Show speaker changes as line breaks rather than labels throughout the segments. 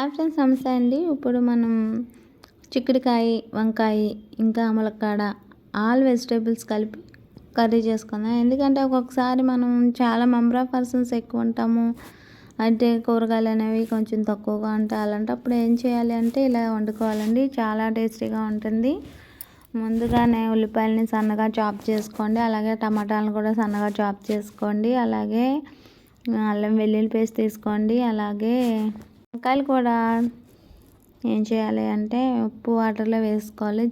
Option సమస్య అండి. ఇప్పుడు మనం చిక్కుడుకాయ వంకాయ ఇంకా ములక్కాడ ఆల్ వెజిటేబుల్స్ కలిపి కర్రీ చేసుకుందాం. ఎందుకంటే ఒక్కొక్కసారి మనం చాలా మెంబర్ ఆఫ్ పర్సన్స్ ఎక్కువ ఉంటాము. అంటే కూరగాయలు అనేవి కొంచెం తక్కువగా ఉంటాయి. అలాంటప్పుడు ఏం చేయాలి అంటే ఇలా వండుకోవాలండి. చాలా టేస్టీగా ఉంటుంది. ముందుగానే ఉల్లిపాయలని సన్నగా చాప్ చేసుకోండి. అలాగే టమాటాలను కూడా సన్నగా చాప్ చేసుకోండి. అలాగే అల్లం వెల్లుల్లి పేస్ట్ తీసుకోండి. అలాగే వంకాయలు కూడా ఏం చేయాలి అంటే ఉప్పు వాటర్లో వేసుకోవాలి.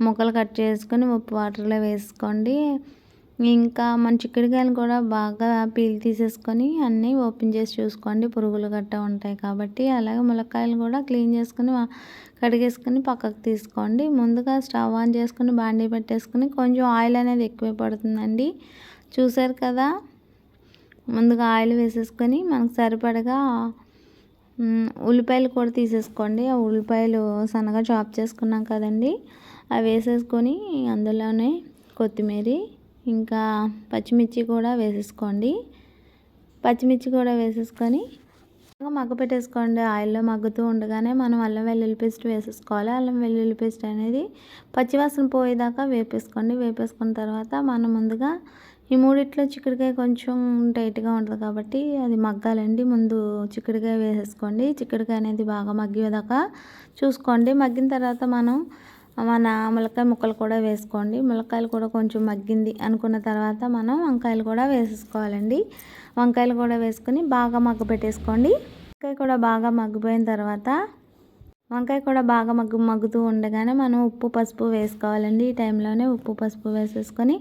ముక్కలు కట్ చేసుకొని ఉప్పు వాటర్లో వేసుకోండి. ఇంకా మన చిక్కుడుకాయలు కూడా బాగా పీల్ తీసేసుకొని అన్నీ ఓపెన్ చేసి చూసుకోండి. పురుగులు గట్ట ఉంటాయి కాబట్టి అలాగే ములక్కాయలు కూడా క్లీన్ చేసుకొని కడిగేసుకొని పక్కకు తీసుకోండి. ముందుగా స్టవ్ ఆన్ చేసుకుని బాండీ పెట్టేసుకొని కొంచెం ఆయిల్ అనేది ఎక్కువ పడుతుందండి. చూసారు కదా? ముందుగా ఆయిల్ వేసేసుకొని మనకు సరిపడగా ఉల్లిపాయలు కూడా తీసేసుకోండి. ఆ ఉల్లిపాయలు సన్నగా చాప్ చేసుకున్నాం కదండి. అవి వేసేసుకొని అందులోనే కొత్తిమీర ఇంకా పచ్చిమిర్చి కూడా వేసేసుకోండి. పచ్చిమిర్చి కూడా వేసేసుకొని మగ్గ పెట్టేసుకోండి. ఆయిల్లో మగ్గుతూ ఉండగానే మనం అల్లం వెల్లుల్లి పేస్ట్ వేసేసుకోవాలి. అల్లం వెల్లుల్లి పేస్ట్ అనేది పచ్చివాసన పోయేదాకా వేపేసుకోండి. వేపేసుకున్న తర్వాత మనం ముందుగా ఈ మూడిట్లో చిక్కుడుకాయ కొంచెం టైట్గా ఉంటుంది కాబట్టి అది మగ్గాలండి. ముందు చిక్కుడుకాయ వేసేసుకోండి. చిక్కుడుకాయ అనేది బాగా మగ్గేదాకా చూసుకోండి. మగ్గిన తర్వాత మనం మన ములక్కాయ ముక్కలు కూడా వేసుకోండి. ములక్కాయలు కూడా కొంచెం మగ్గింది అనుకున్న తర్వాత మనం వంకాయలు కూడా వేసేసుకోవాలండి. వంకాయలు కూడా వేసుకొని బాగా మగ్గ పెట్టేసుకోండి. వంకాయ కూడా బాగా మగ్గిపోయిన తర్వాత వంకాయ కూడా బాగా మగ్గు మగ్గుతూ ఉండగానే మనం ఉప్పు పసుపు వేసుకోవాలండి. ఈ టైంలోనే ఉప్పు పసుపు వేసేసుకొని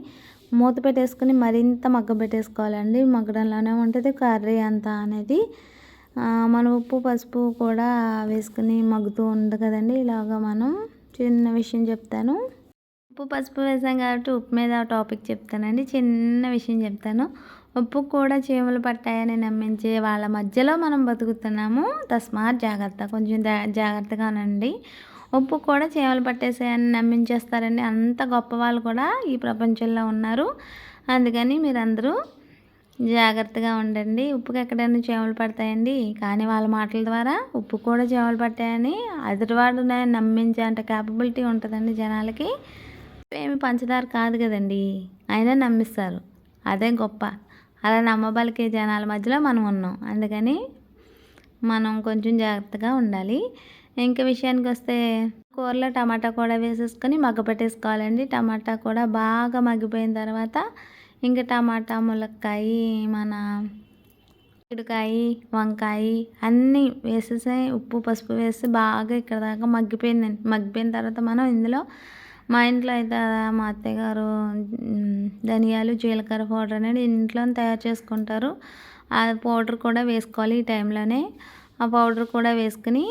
మూత పెట్టేసుకొని మరింత మగ్గ పెట్టేసుకోవాలండి. మగ్గడంలోనే ఉంటుంది కర్రీ అంతా అనేది. మనం ఉప్పు పసుపు కూడా వేసుకుని మగ్గుతూ ఉంది కదండి. ఇలాగ మనం చిన్న విషయం చెప్తాను. ఉప్పు పసుపు వేసాం కాబట్టి ఉప్పు మీద టాపిక్ చెప్తానండి. చిన్న విషయం చెప్తాను. ఉప్పు కూడా చీమలు పట్టాయని నమ్మించే వాళ్ళ మధ్యలో మనం బతుకుతున్నాము. తస్మాత్ జాగ్రత్త. కొంచెం జాగ్రత్తగా ఉండండి ఉప్పు కూడా చీమలు పట్టేసాయని నమ్మించేస్తారండి. అంత గొప్ప వాళ్ళు కూడా ఈ ప్రపంచంలో ఉన్నారు. అందుకని మీరందరూ జాగ్రత్తగా ఉండండి. ఉప్పుకి ఎక్కడైనా చేమలు పడతాయండి. కానీ వాళ్ళ మాటల ద్వారా ఉప్పు కూడా చేమలు పట్టాయని అదిటివాడు నమ్మించే అంత క్యాపబిలిటీ ఉంటుందండి జనాలకి. ఏమి పంచదార కాదు కదండి. అయినా నమ్మిస్తారు. అదే గొప్ప. అలా నమ్మబలికే జనాల మధ్యలో మనం ఉన్నాం. అందుకని మనం కొంచెం జాగ్రత్తగా ఉండాలి. ఇంకా విషయానికి వస్తే కూరలో టమాటా కూడా వేసేసుకొని మగ్గ పెట్టేసుకోవాలండి. టమాటా కూడా బాగా మగ్గిపోయిన తర్వాత ఇంకా టమాటా ములక్కాయ మన చిడుకాయ వంకాయ అన్నీ వేసేసి ఉప్పు పసుపు వేసి బాగా ఇక్కడ దాకా మగ్గిపోయిందండి. మగ్గిపోయిన తర్వాత మనం ఇందులో మా ఇంట్లో అయితే మా అత్తగారు ధనియాలు జీలకర్ర పౌడర్ అనేది ఇంట్లో తయారు చేసుకుంటారు. ఆ పౌడర్ కూడా వేసుకోవాలి ఈ టైంలోనే. ఆ పౌడర్ కూడా వేసుకుని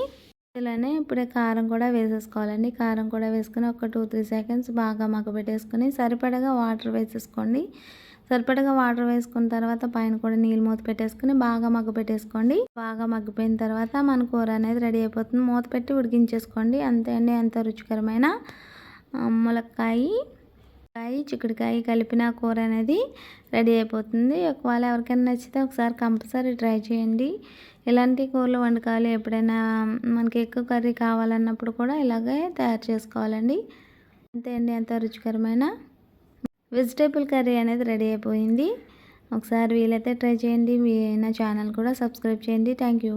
ఇందులోనే ఇప్పుడే కారం కూడా వేసేసుకోవాలండి. కారం కూడా వేసుకుని ఒక టూ త్రీ సెకండ్స్ బాగా పెట్టేసుకొని సరిపడగా వాటర్ వేసేసుకోండి. సరిపడగా వాటర్ వేసుకున్న తర్వాత పైన కూడా నీళ్ళు మూత పెట్టేసుకుని బాగా మగ్గ పెట్టేసుకోండి బాగా మగ్గిపోయిన తర్వాత మన కూర అనేది రెడీ అయిపోతుంది. మూత పెట్టి ఉడికించేసుకోండి. అంతే అండి. ఎంత రుచికరమైన ములక్కాయ కాయ చిక్కుడుకాయ కలిపిన కూర అనేది రెడీ అయిపోతుంది. ఒకవేళ ఎవరికైనా నచ్చితే ఒకసారి కంపల్సరీ ట్రై చేయండి. ఇలాంటి కూరలు వండుకోవాలి ఎప్పుడైనా మనకి ఎక్కువ కర్రీ కావాలన్నప్పుడు కూడా ఇలాగే తయారు చేసుకోవాలండి. అంతే అండి ఎంత రుచికరమైన వెజిటేబుల్ కర్రీ అనేది రెడీ అయిపోయింది. ఒకసారి వీలైతే ట్రై చేయండి. మీ నా ఛానల్ కూడా సబ్స్క్రైబ్ చేయండి. Thank you.